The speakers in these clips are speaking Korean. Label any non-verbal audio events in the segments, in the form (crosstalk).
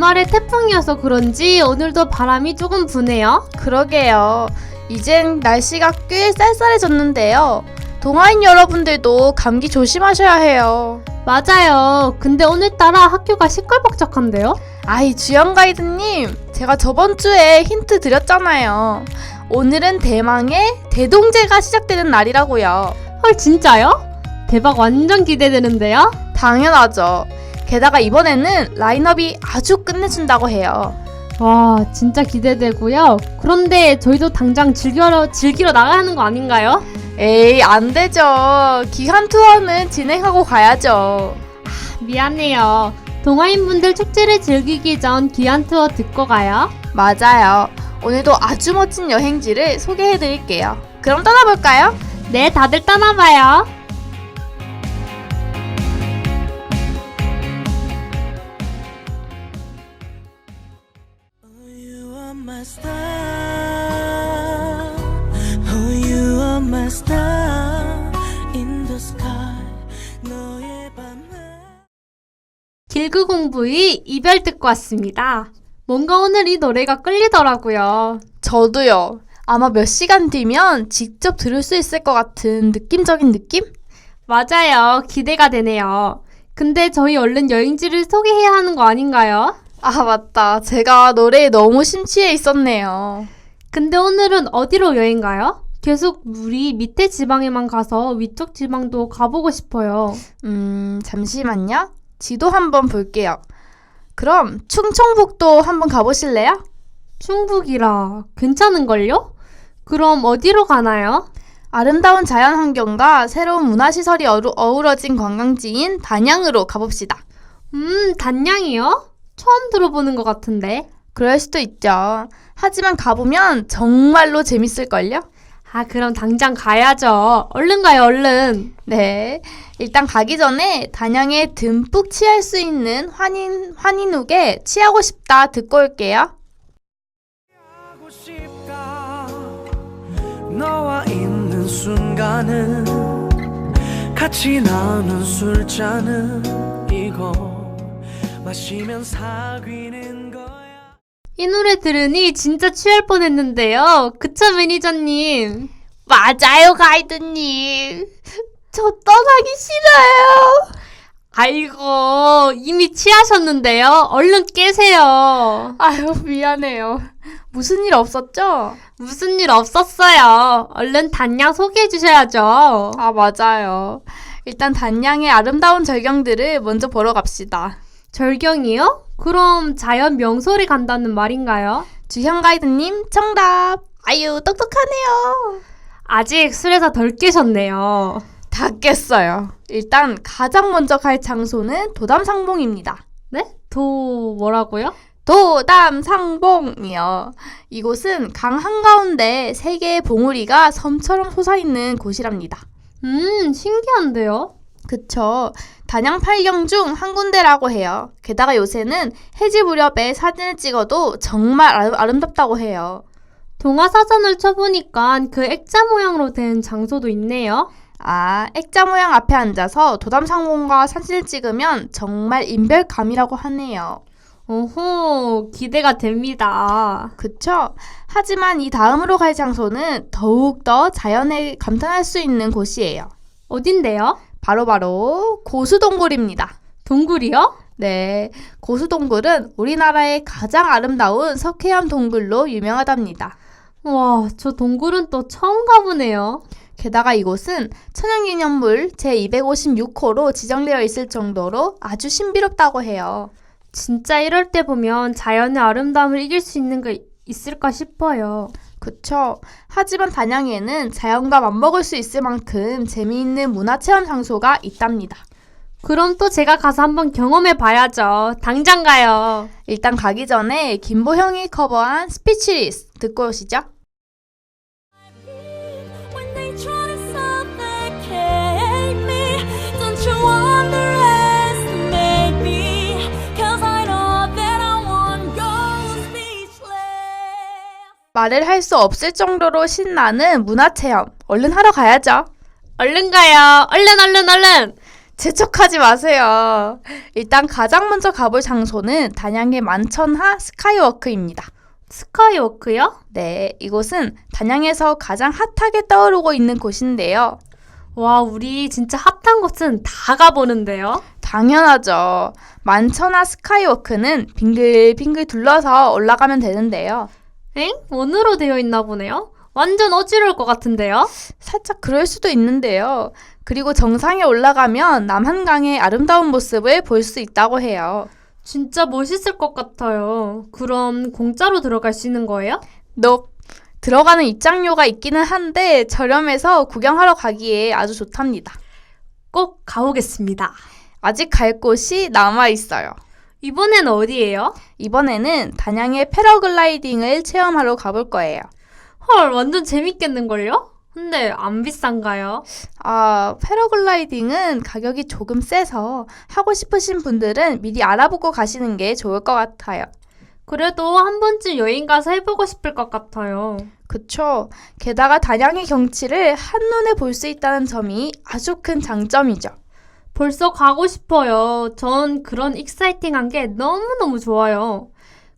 주말에 태풍이어서 그런지 오늘도 바람이 조금 부네요. 그러게요. 이젠 날씨가 꽤 쌀쌀해졌는데요. 동아인 여러분들도 감기 조심하셔야 해요. 맞아요. 근데 오늘따라 학교가 시끌벅적한데요? 아이, 주연 가이드님. 제가 저번 주에 힌트 드렸잖아요. 오늘은 대망의 대동제가 시작되는 날이라고요. 헐, 진짜요? 대박 완전 기대되는데요? 당연하죠. 게다가 이번에는 라인업이 아주 끝내준다고 해요. 와, 진짜 기대되고요. 그런데 저희도 당장 즐기러, 즐기러 나가는 거 아닌가요? 에이, 안 되죠. 기간 투어는 진행하고 가야죠. 미안해요. 동아인분들 축제를 즐기기 전 기한 투어 듣고 가요. 맞아요. 오늘도 아주 멋진 여행지를 소개해 드릴게요. 그럼 떠나볼까요? 네, 다들 떠나봐요. 길그 공부의 이별 듣고 왔습니다. 뭔가 오늘 이 노래가 끌리더라고요. 저도요. 아마 몇 시간 뒤면 직접 들을 수 있을 것 같은 느낌적인 느낌? 맞아요. 기대가 되네요. 근데 저희 얼른 여행지를 소개해야 하는 거 아닌가요? 아, 맞다. 제가 노래에 너무 심취해 있었네요. 근데 오늘은 어디로 여행 가요? 계속 우리 밑에 지방에만 가서 위쪽 지방도 가보고 싶어요. 음, 잠시만요. 지도 한번 볼게요. 그럼 충청북도 한번 가보실래요? 충북이라 괜찮은걸요? 그럼 어디로 가나요? 아름다운 자연 환경과 새로운 문화 시설이 어루, 어우러진 관광지인 단양으로 가봅시다. 음, 단양이요? 처음 들어보는 것 같은데. 그럴 수도 있죠. 하지만 가보면 정말로 재밌을걸요? 아, 그럼 당장 가야죠. 얼른 가요, 얼른. 네. 일단 가기 전에 단양에 듬뿍 취할 수 있는 환인, 환인욱에 취하고 싶다 듣고 올게요. 하고 싶다. 너와 있는 순간은 같이 나눈 술잔은 이거 마시면 사귀는 거야. 이 노래 들으니 진짜 취할 뻔했는데요. 그쵸, 매니저님? 맞아요, 가이드님. 저 떠나기 싫어요. 아이고, 이미 취하셨는데요. 얼른 깨세요. 아유, 미안해요. 무슨 일 없었죠? 무슨 일 없었어요. 얼른 단양 소개해 주셔야죠. 아, 맞아요. 일단 단양의 아름다운 절경들을 먼저 보러 갑시다. 절경이요? 그럼 자연 명소를 간다는 말인가요? 주현 가이드님, 정답. 아유, 똑똑하네요. 아직 술에서 덜 깨셨네요. 다 깼어요. 일단 가장 먼저 갈 장소는 도담상봉입니다. 네? 도 뭐라고요? 도담상봉이요. 이곳은 강 한가운데 세 개의 봉우리가 섬처럼 솟아있는 곳이랍니다. 음, 신기한데요? 그쵸. 단양 팔경 중 한 군데라고 해요. 게다가 요새는 해질 무렵에 사진을 찍어도 정말 아름, 아름답다고 해요. 동화사전을 쳐보니까 그 액자 모양으로 된 장소도 있네요. 아, 액자 모양 앞에 앉아서 도담상봉과 사진을 찍으면 정말 인별감이라고 하네요. 오호, 기대가 됩니다. 그쵸? 하지만 이 다음으로 갈 장소는 더욱더 자연에 감탄할 수 있는 곳이에요. 어딘데요? 바로 바로 고수동굴입니다. 동굴이요? 네, 고수동굴은 우리나라의 가장 아름다운 석회암 동굴로 유명하답니다. 와, 저 동굴은 또 처음 가보네요. 게다가 이곳은 천연기념물 제256호로 지정되어 있을 정도로 아주 신비롭다고 해요. 진짜 이럴 때 보면 자연의 아름다움을 이길 수 있는 게 있을까 싶어요. 그쵸? 하지만 단양에는 자연과 맞먹을 수 있을 만큼 재미있는 문화체험 장소가 있답니다. 그럼 또 제가 가서 한번 경험해 봐야죠. 당장 가요. 일단 가기 전에 김보형이 커버한 스피치리스 듣고 오시죠. 말을 할 수 없을 정도로 신나는 문화체험. 얼른 하러 가야죠. 얼른 가요. 얼른, 얼른, 얼른. 재촉하지 마세요. 일단 가장 먼저 가볼 장소는 단양의 만천하 스카이워크입니다. 스카이워크요? 네, 이곳은 단양에서 가장 핫하게 떠오르고 있는 곳인데요. 와, 우리 진짜 핫한 곳은 다 가보는데요. 당연하죠. 만천하 스카이워크는 빙글빙글 둘러서 올라가면 되는데요. 엥? 원으로 되어 있나 보네요? 완전 어지러울 것 같은데요? 살짝 그럴 수도 있는데요. 그리고 정상에 올라가면 남한강의 아름다운 모습을 볼 수 있다고 해요. 진짜 멋있을 것 같아요. 그럼 공짜로 들어갈 수 있는 거예요? 너 들어가는 입장료가 있기는 한데 저렴해서 구경하러 가기에 아주 좋답니다. 꼭 가보겠습니다. 아직 갈 곳이 남아 있어요. 이번엔 어디예요? 이번에는 단양의 패러글라이딩을 체험하러 가볼 거예요. 헐, 완전 재밌겠는걸요? 근데 안 비싼가요? 아, 패러글라이딩은 가격이 조금 세서 하고 싶으신 분들은 미리 알아보고 가시는 게 좋을 것 같아요. 그래도 한 번쯤 여행 가서 해보고 싶을 것 같아요. 그쵸. 게다가 단양의 경치를 한눈에 볼 수 있다는 점이 아주 큰 장점이죠. 벌써 가고 싶어요. 전 그런 익사이팅한 게 너무너무 좋아요.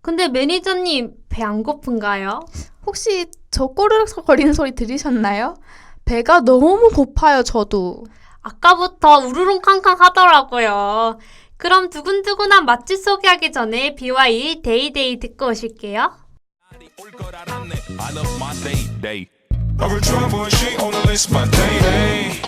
근데 매니저님, 배 안 고픈가요? 혹시 저 꼬르륵 거리는 소리 들으셨나요? 배가 너무 고파요, 저도. 아까부터 우르릉캉캉 하더라고요. 그럼 두근두근한 맛집 소개하기 전에 BY 데이데이 듣고 오실게요. 올걸 알았네. I love my day day. Every trouble she on the list my day day.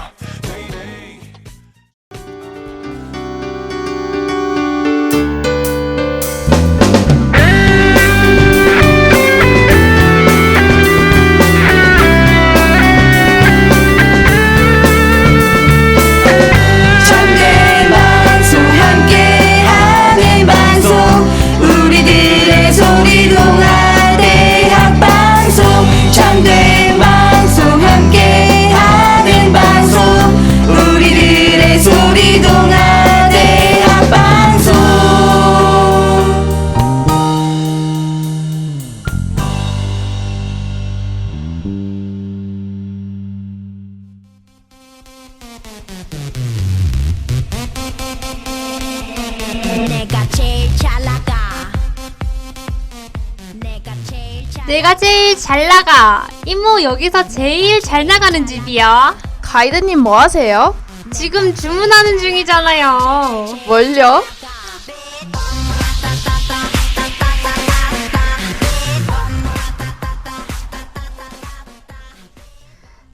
내가 제일 잘 나가. 이모 여기서 제일 잘 나가는 집이야. 가이드님 뭐 하세요? 지금 주문하는 중이잖아요. 뭘요?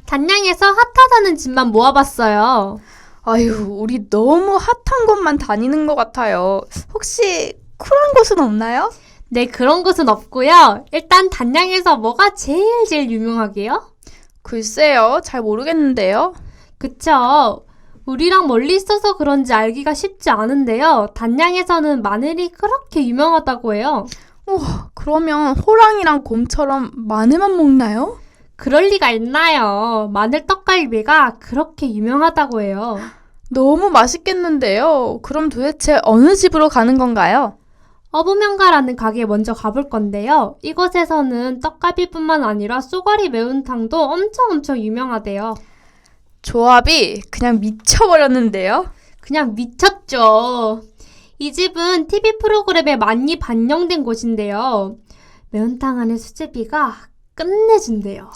단양에서 핫하다는 집만 모아봤어요. 아유, 우리 너무 핫한 곳만 다니는 것 같아요. 혹시 쿨한 곳은 없나요? 네, 그런 곳은 없고요. 일단 단양에서 뭐가 제일 제일 유명하게요? 글쎄요, 잘 모르겠는데요. 그쵸. 우리랑 멀리 있어서 그런지 알기가 쉽지 않은데요. 단양에서는 마늘이 그렇게 유명하다고 해요. 우와, 그러면 호랑이랑 곰처럼 마늘만 먹나요? 그럴 리가 있나요? 마늘 떡갈비가 그렇게 유명하다고 해요. (gasps) 너무 맛있겠는데요. 그럼 도대체 어느 집으로 가는 건가요? 어부명가라는 가게에 먼저 가볼 건데요. 이곳에서는 떡갈비뿐만 아니라 쏘가리 매운탕도 엄청 엄청 유명하대요. 조합이 그냥 미쳐버렸는데요. 그냥 미쳤죠. 이 집은 TV 프로그램에 많이 반영된 곳인데요. 매운탕 안에 수제비가 끝내준대요.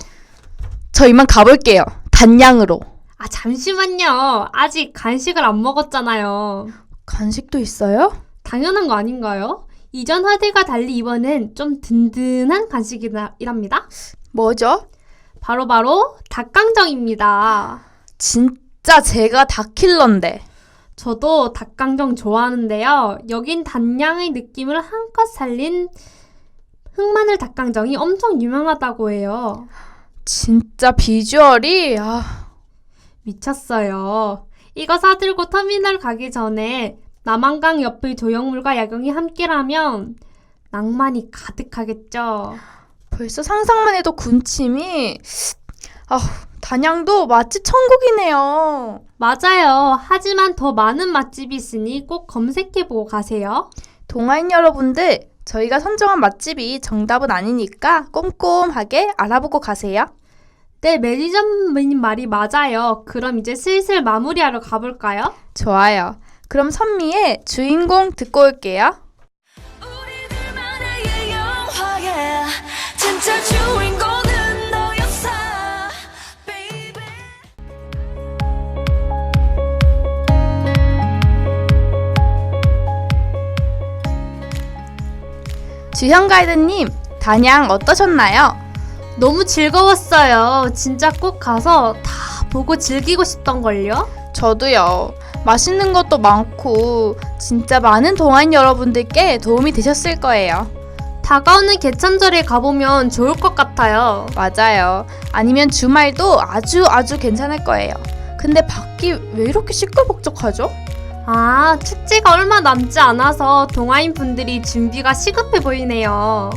저 이만 가볼게요. 단양으로. 아, 잠시만요. 아직 간식을 안 먹었잖아요. 간식도 있어요? 당연한 거 아닌가요? 이전 화들과 달리 이번엔 좀 든든한 간식이랍니다. 뭐죠? 바로 바로 닭강정입니다. 진짜 제가 닭킬러인데. 저도 닭강정 좋아하는데요. 여긴 단양의 느낌을 한껏 살린 흑마늘 닭강정이 엄청 유명하다고 해요. 진짜 비주얼이 아, 미쳤어요. 이거 사들고 터미널 가기 전에 남한강 옆의 조형물과 야경이 함께라면 낭만이 가득하겠죠. 벌써 상상만 해도 군침이 아, 단양도 맛집 천국이네요. 맞아요. 하지만 더 많은 맛집이 있으니 꼭 검색해보고 가세요. 동아인 여러분들, 저희가 선정한 맛집이 정답은 아니니까 꼼꼼하게 알아보고 가세요. 네, 매니저님 말이 맞아요. 그럼 이제 슬슬 마무리하러 가볼까요? 좋아요. 그럼 선미의 주인공 듣고 올게요. 우리들만의 영화야 진짜 주인공은 너였어 baby 주현 가이드님, 단양 어떠셨나요? 너무 즐거웠어요. 진짜 꼭 가서 다 보고 즐기고 싶던걸요? 저도요. 맛있는 것도 많고 진짜 많은 동아인 여러분들께 도움이 되셨을 거예요. 다가오는 개천절에 가보면 좋을 것 같아요. 맞아요. 아니면 주말도 아주 아주 괜찮을 거예요. 근데 밖이 왜 이렇게 시끌벅적하죠? 아, 축제가 얼마 남지 않아서 동아인 분들이 준비가 시급해 보이네요.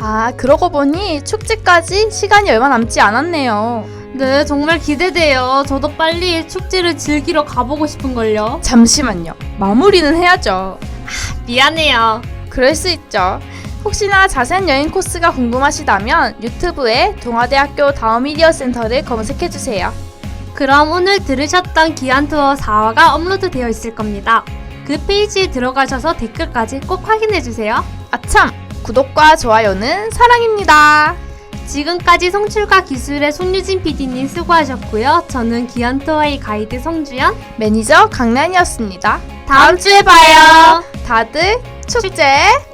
아, 그러고 보니 축제까지 시간이 얼마 남지 않았네요. 네, 정말 기대돼요. 저도 빨리 축제를 즐기러 가보고 싶은걸요. 잠시만요. 마무리는 해야죠. 미안해요. 그럴 수 있죠. 혹시나 자세한 여행 코스가 궁금하시다면 유튜브에 동아대학교 다음미디어 센터를 검색해 주세요. 그럼 오늘 들으셨던 기안투어 4화가 업로드 되어 있을 겁니다. 그 페이지에 들어가셔서 댓글까지 꼭 확인해주세요. 아참! 구독과 좋아요는 사랑입니다. 지금까지 송출과 기술의 손유진 PD님 수고하셨고요. 저는 기안투어의 가이드 송주연. 매니저 강란이었습니다. 다음 주에 봐요. 다들 축제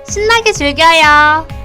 신나게 즐겨요.